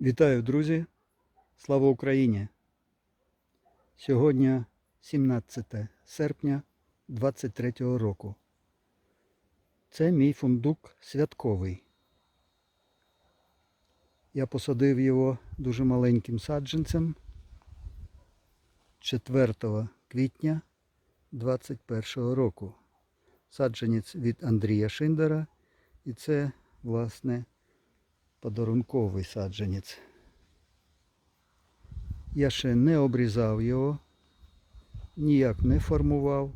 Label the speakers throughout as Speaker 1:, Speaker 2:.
Speaker 1: Вітаю, друзі! Слава Україні! Сьогодні 17 серпня 23 року. Це мій фундук святковий. Я посадив його дуже маленьким саджанцем 4 квітня 21 року. Саджанець від Андрія Шиндера. І це, власне, подарунковий саджанець. Я ще не обрізав його, ніяк не формував.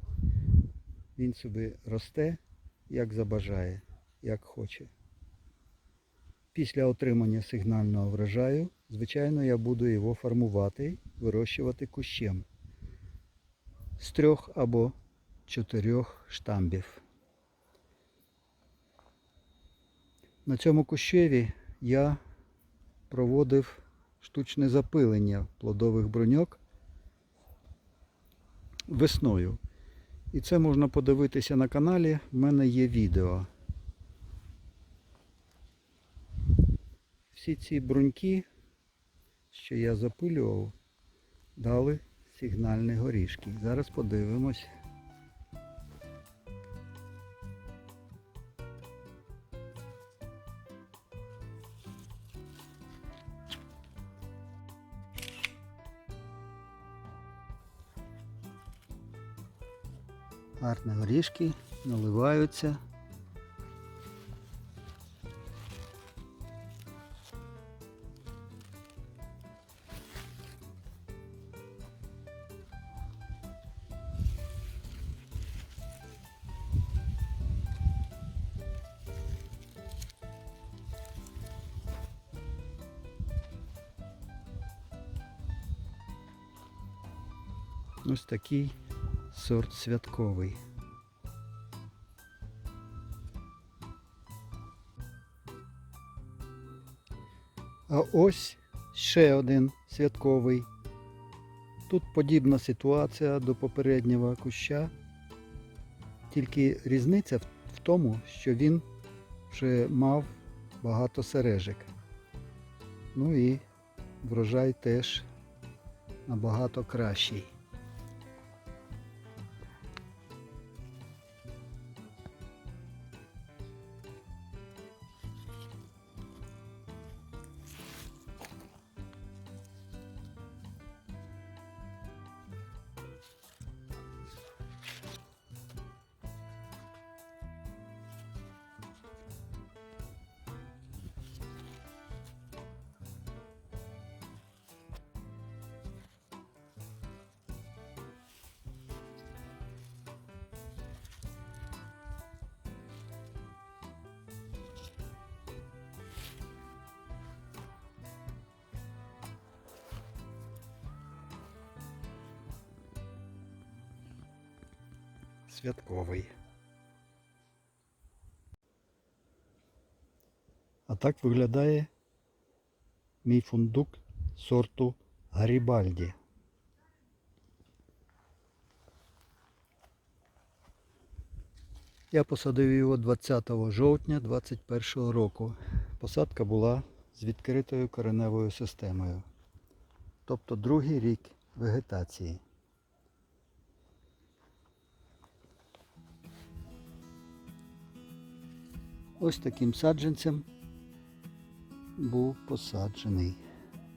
Speaker 1: Він собі росте, як забажає, як хоче. Після отримання сигнального врожаю, звичайно, я буду його формувати, вирощувати кущем з трьох або чотирьох штамбів. На цьому кущеві я проводив штучне запилення плодових бруньок весною. І це можна подивитися на каналі. В мене є відео. Всі ці бруньки, що я запилював, дали сигнальні горішки. Зараз подивимось. Гарні горішки наливаються. Ось такий сорт святковий. А ось ще один святковий. Тут подібна ситуація до попереднього куща, тільки різниця в тому, що він вже мав багато сережок. Ну і врожай теж набагато кращий. Святковий. А так виглядає мій фундук сорту Гарібальді. Я посадив його 20 жовтня 2021 року. Посадка була з відкритою кореневою системою. Тобто другий рік вегетації. Ось таким саджанцем був посаджений.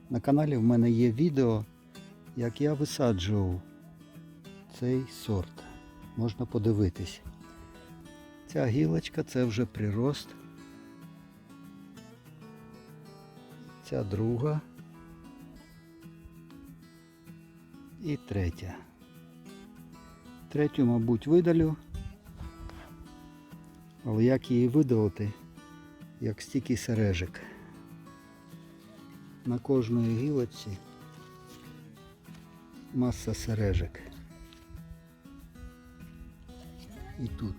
Speaker 1: На каналі в мене є відео, як я висаджував цей сорт. Можна подивитись. Ця гілочка це вже прирост. Ця друга. І третя. Третю, мабуть, видалю. Але як її видалити, як стільки сережок. На кожної гілочці маса сережок. І тут.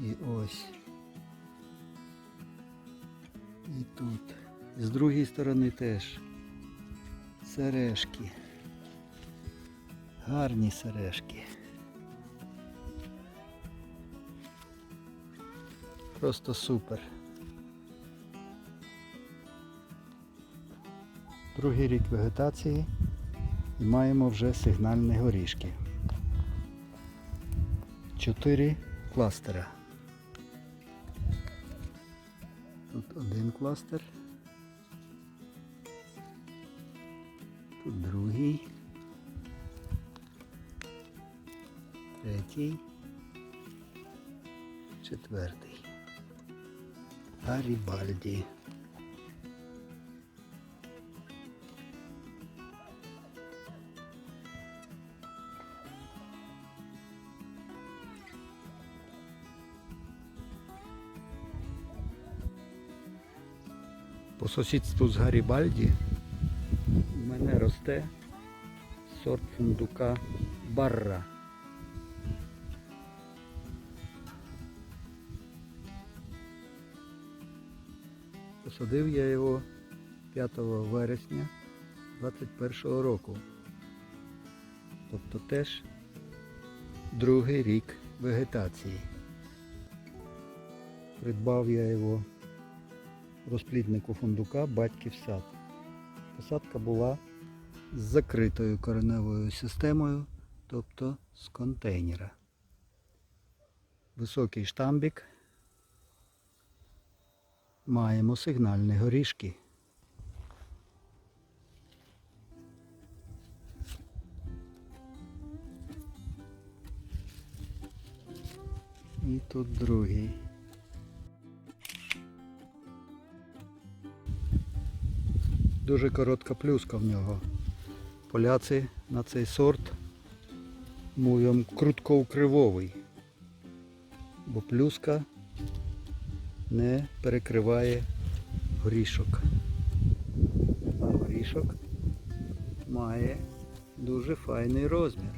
Speaker 1: І ось. І тут. З другої сторони теж сережки. Гарні сережки. Просто супер. Другий рік вегетації і маємо вже сигнальні горішки. Чотири кластера. Тут один кластер. Тут другий. Третій. Четвертий. Гарібальді. По сусідству з Гарібальді у мене росте сорт фундука Барра. Посадив я його 5 вересня 21 року. Тобто теж другий рік вегетації. Придбав я його розпліднику фундука батьків сад. Посадка була з закритою кореневою системою, тобто з контейнера. Високий штамбік. Маємо сигнальні горішки. І тут другий. Дуже коротка плюска в нього. Поляці на цей сорт мовим круткоукривовий, бо плюска не перекриває горішок. А горішок має дуже файний розмір.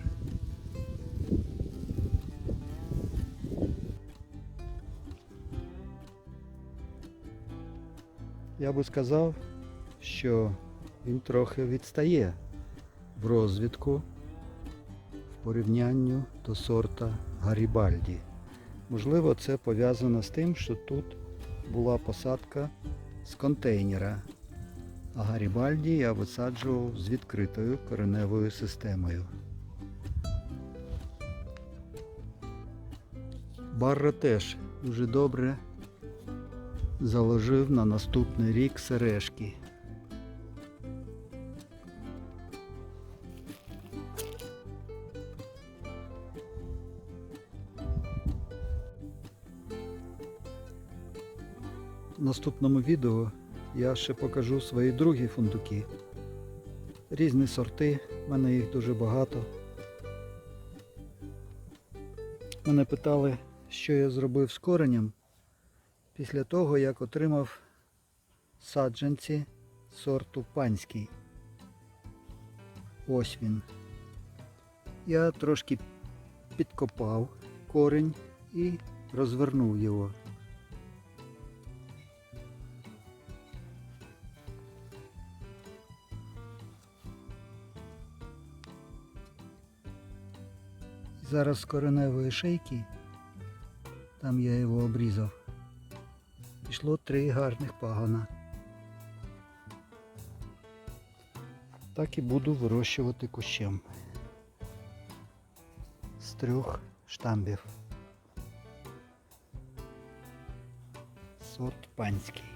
Speaker 1: Я би сказав, що він трохи відстає в розвитку в порівнянні до сорта Гарібальді. Можливо, це пов'язано з тим, що тут була посадка з контейнера, а Гарібальді я висаджував з відкритою кореневою системою. Барра теж дуже добре заложив на наступний рік сережки. Наступному відео я ще покажу свої другі фундуки. Різні сорти, в мене їх дуже багато. Мене питали, що я зробив з коренем після того, як отримав саджанці сорту панський. Ось він. Я трошки підкопав корень і розвернув його. Зараз з кореневої шейки, там я його обрізав, пішло три гарних пагона. Так і буду вирощувати кущем з трьох штамбів. Сорт панський.